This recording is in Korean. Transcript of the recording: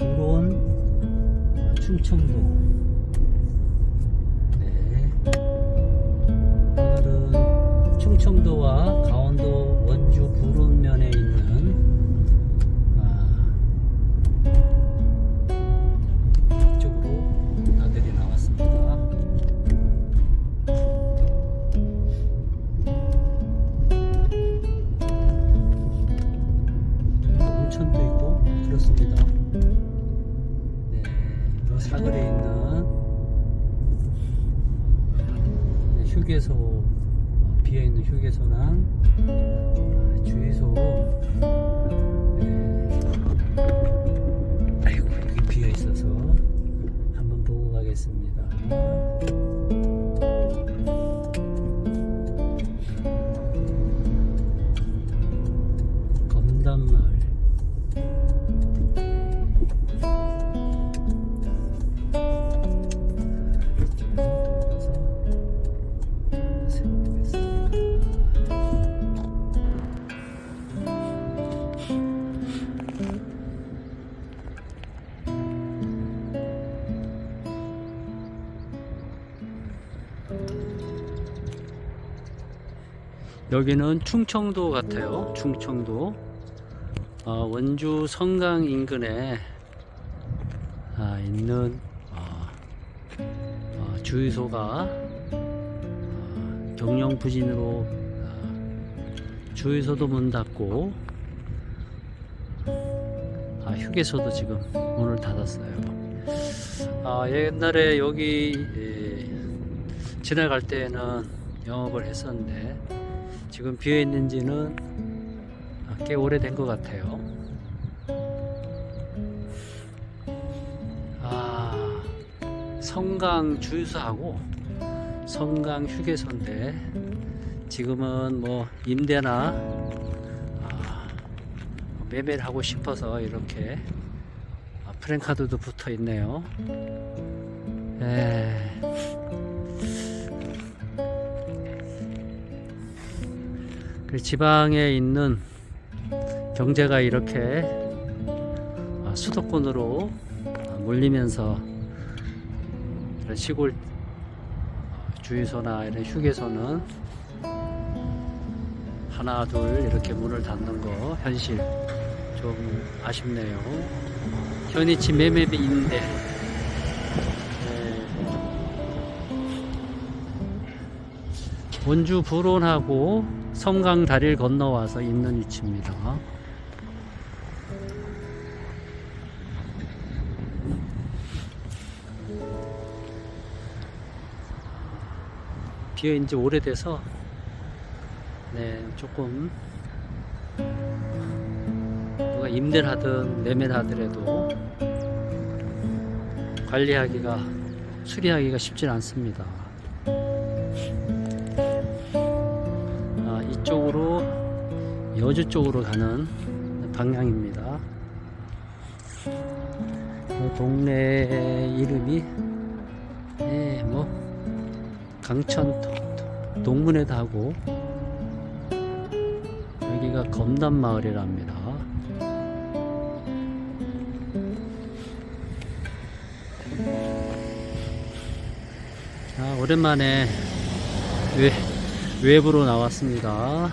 어, 충청도 네. 오늘은 충청도와 강원도 원주 부론면에 있는 아, 이쪽으로 나들이 나왔습니다. 온천도 있고 그렇습니다. 네, 이 사거리에 있는 네, 휴게소 어, 비어 있는 휴게소랑 아, 주유소. 네. 아이고 여기 비어 있어서 한번 보고 가겠습니다. 검담마을. 여기는 충청도 같아요. 충청도. 어, 원주 성강 인근에 아, 있는 어, 어, 주유소가 어, 경영 부진으로 어, 주유소도 문 닫고 아, 휴게소도 지금 문을 닫았어요. 아, 옛날에 여기 예, 지나갈 때는 영업을 했었는데 지금 비어 있는지는 아, 꽤 오래된 것 같아요. 아, 성강 주유소하고 성강 휴게소인데 지금은 뭐 임대나 아, 매매를 하고 싶어서 이렇게 아, 프랭카드도 붙어 있네요. 에. 그 지방에 있는 경제가 이렇게 아, 수도권으로 아, 몰리면서 시골 어, 주유소나 이런 휴게소는 하나 둘 이렇게 문을 닫는 거 현실 좀 아쉽네요. 현이치 매매비인데 원주 불온하고 성강 다리를 건너와서 있는 위치입니다. 비어 이제 오래돼서 네 조금 누가 임대를 하든 매매를 하더라도 관리하기가 수리하기가 쉽진 않습니다. 쪽으로 여주 쪽으로 가는 방향입니다. 그 동네 이름이 예, 뭐 강천 도- 동문회도 하고 여기가 검담마을이랍니다. 아, 오랜만에 외, 외부로 나왔습니다.